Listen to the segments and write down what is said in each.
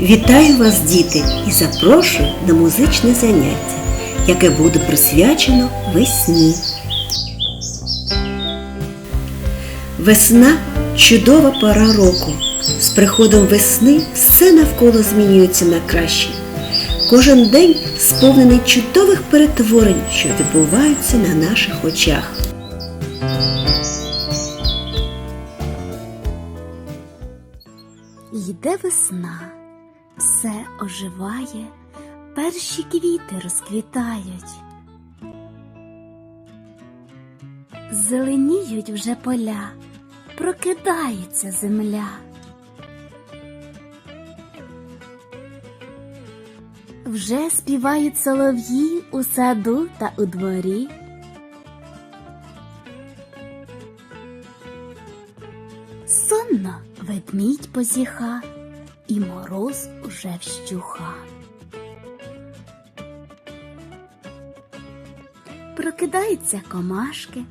Вітаю вас, діти, і запрошую на музичне заняття, яке буде присвячено весні. Весна чудова пора року. З приходом весни все навколо змінюється на краще. Кожен день сповнений чудових перетворень, що відбуваються на наших очах. Йде весна, все оживає, перші квіти розквітають. Зеленіють вже поля, прокидається земля. Вже співають солов'ї у саду та у дворі. Сонно ведмідь позіха, і мороз уже вщуха. Прокидаються комашки,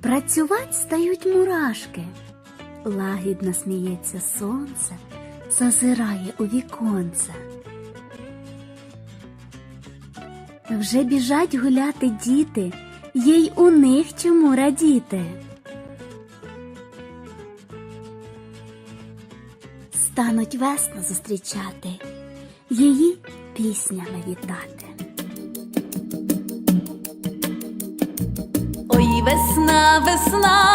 працювать стають мурашки. Лагідно сміється сонце, зазирає у віконце. Вже біжать гуляти діти, є й у них чому радіти. Стануть весну зустрічати, її піснями вітати. Ой, весна, весна,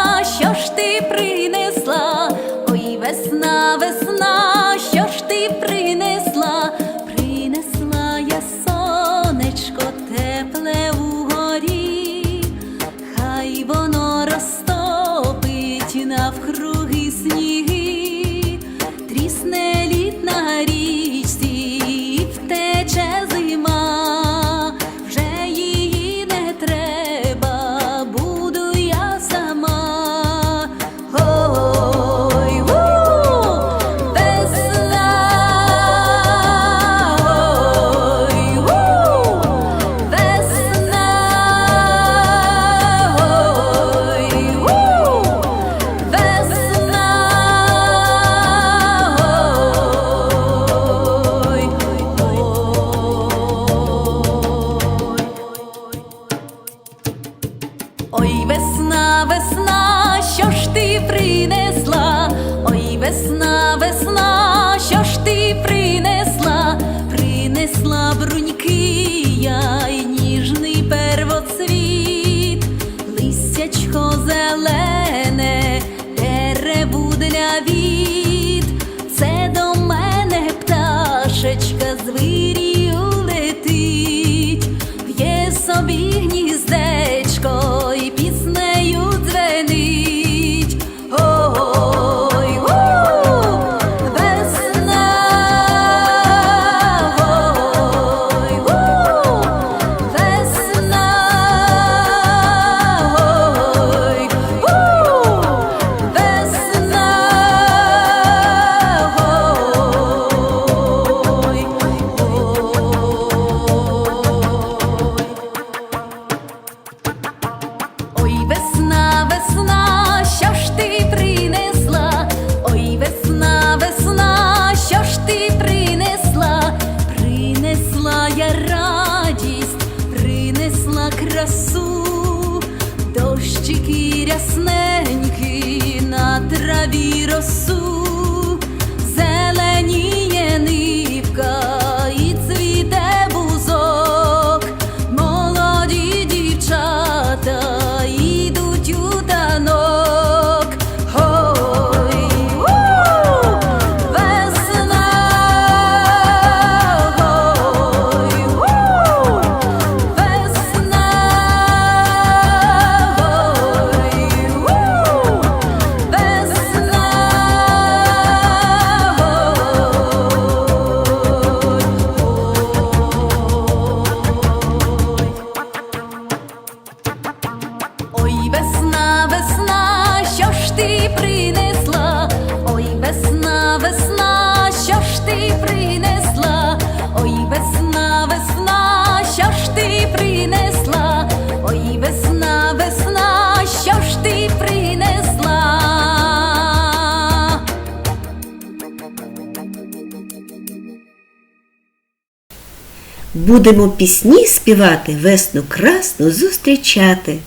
Будемо пісні співати, весну красну зустрічати.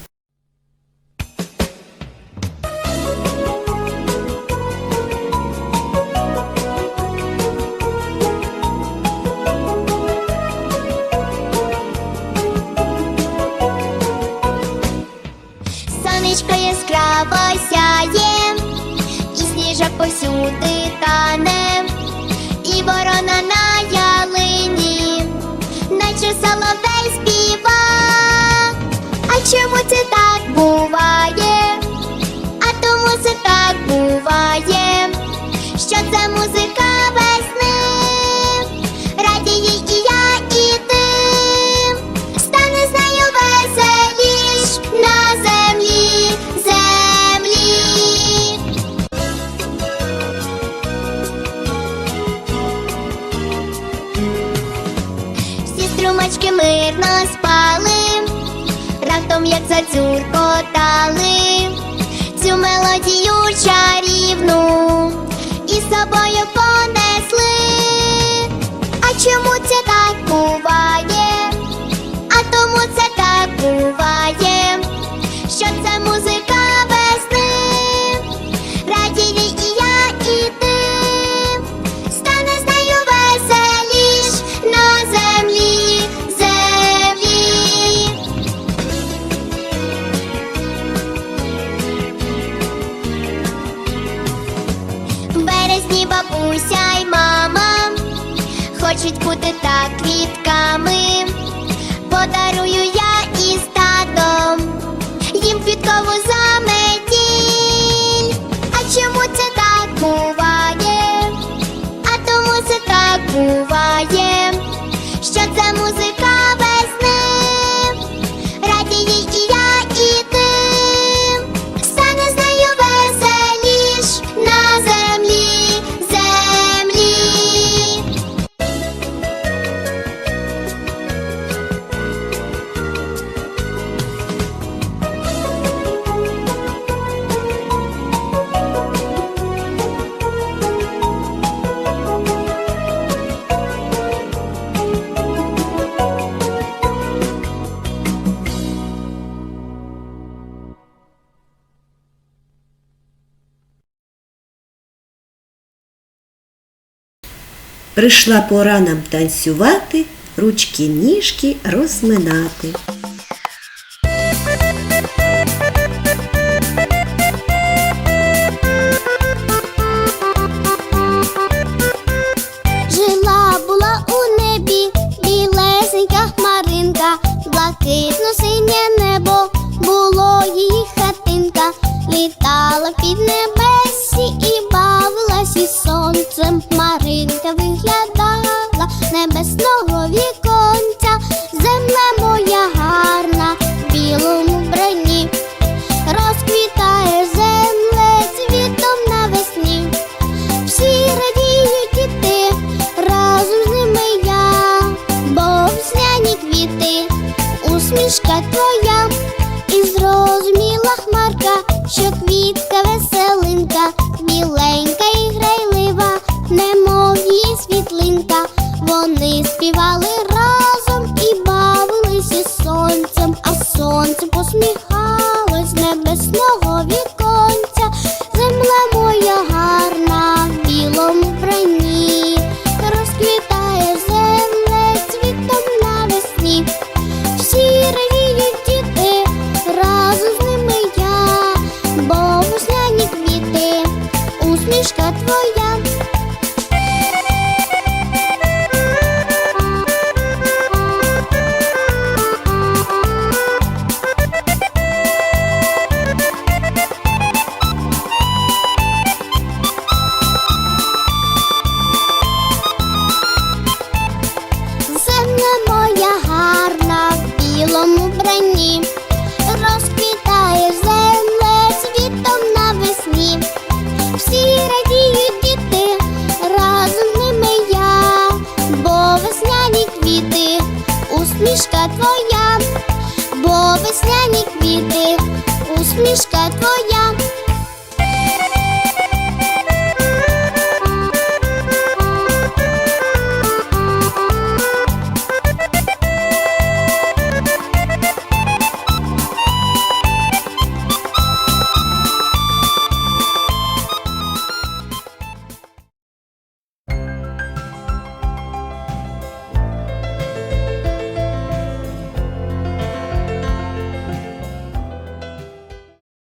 як зацюркотить. значить бути так. Прийшла пора нам танцювати, ручки ніжки розминати. світлинка, вони співали. усмішка твоя, бо весняні квіти, усмішка твоя.